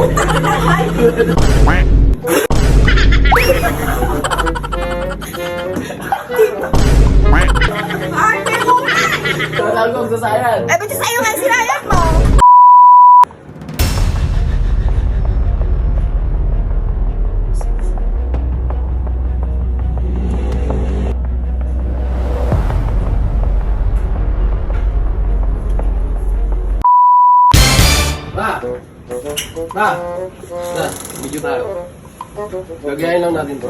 Ay, may muna! Tawag ko sa sayan. Ma! Na, video tayo. Gagayain lang natin to.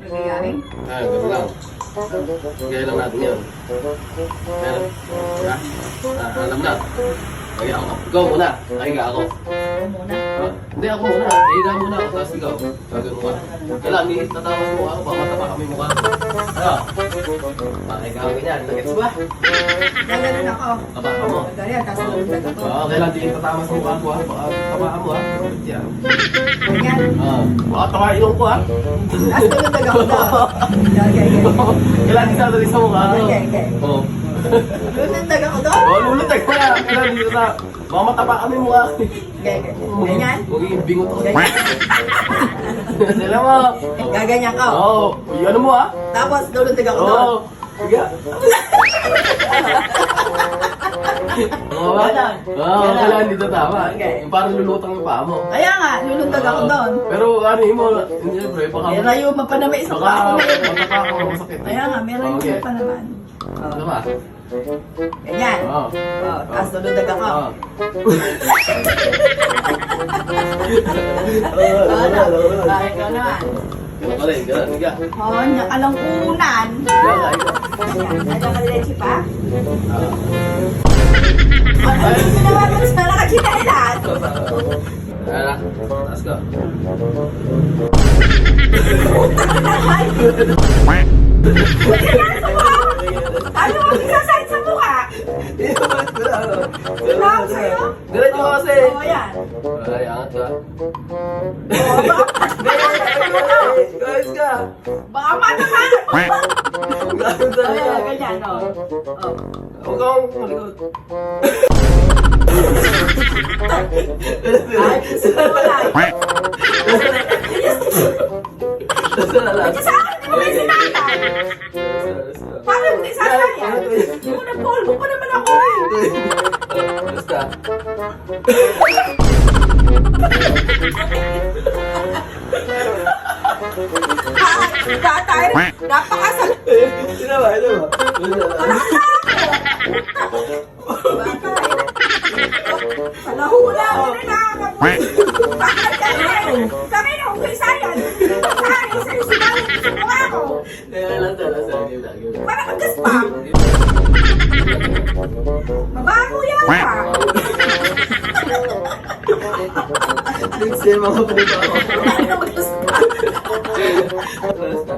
Nagayarin? Ah, ganun lang. Gagayain lang natin yun. Meron. Ha? Ah, alam na. Kaya ako. Ikaw muna. Nahiga ako. Ako muna. Hindi ako muna. Nahiga muna ako. Tapos ikaw. Gagawin mo ka. Kailan, ni tatawas mo ako. Baka matapa kami mukha. Ano? Mahiga ako ganyan. Nagets ba? Gaganon ako. Kapaka mo. Ganyan, tapos tulad ako. Oo, kailan di tatawas mo mukha ko ha. Baka tamaan mo ha. Yan. Ganyan. Ah, baka tawain ko ha. Ako daw. Okay, okay. Kailan di sa sa mukha ko. Okay, okay. Oo. Tulad ako doon. Oo, lulutag ka na. Kailan di sa... Baka matapa kami mukha. Ganyan. Magiging bingot ako. Ganyan. Mo. Gaganyan ka. Oo, ano mo ha? Tapos tulad ako doon. Oo. Sige. Oo? Ganon. Oo, Ganon. kailan dito tama. Okay. Yung parang lulutang yung paa mo. Kaya nga, lulundag ako Oo. doon. Pero ano yun mo, hindi pre, baka... May rayo mapanamay sa Baka, pa ako. matapa ako masakit. Kaya nga, may rayo pa naman. Ano ba? Ganyan. Oo. Oh, tapos tulundag ako. Oo. Ano? Ah, ikaw naman. Ganun ka rin, ganun, higa. Oh, nakalang unan. Higa ka, higa. Ayan, ano ka pa? Ah. Ano gusto naman mo sa nakakitailan? Ayan na, taas ka. Ano Wala sa'yo? Diretso ka kasi. Oo, yan. Ay, angat ka. Guys ka. Baka matamaan. Oh, talaga. yan, ganyan. Oh. Huwag kang malikot. Ay, ko wala. Basta na lang. Sa akin, di mo kayo sinatay. Paano hindi sasaya? Hindi mo na polvo pa naman ako Ay, Tatay, napakasal. Sino ba? Sino ba? Kalahula ko na nakakabuhay. Bakit kami? Kami na kung sayan. Sayan sa'yo sinawag sa mukha ko. Kaya lang talaga sa akin lagi. Para magkaspam. Mabago yan year, mga ako. Ano magkaspam? Basta.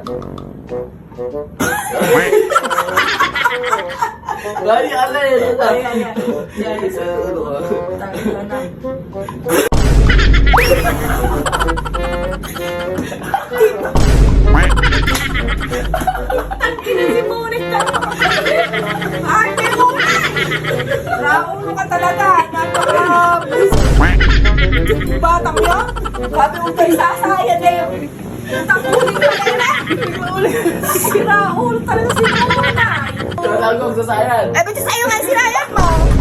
Bali ka na eh. Ay, ay, ay. Bali sa ano ka. Na. Ay, may muna! Raulo ka talaga. Napaka... Batang yun. Sabi ko kayo sasayan na yun. Takunin ka kayo na. Si Raul talaga si Muna. Tawag ko sa sayan. Eh, ba't sa'yo nga sinayan mo?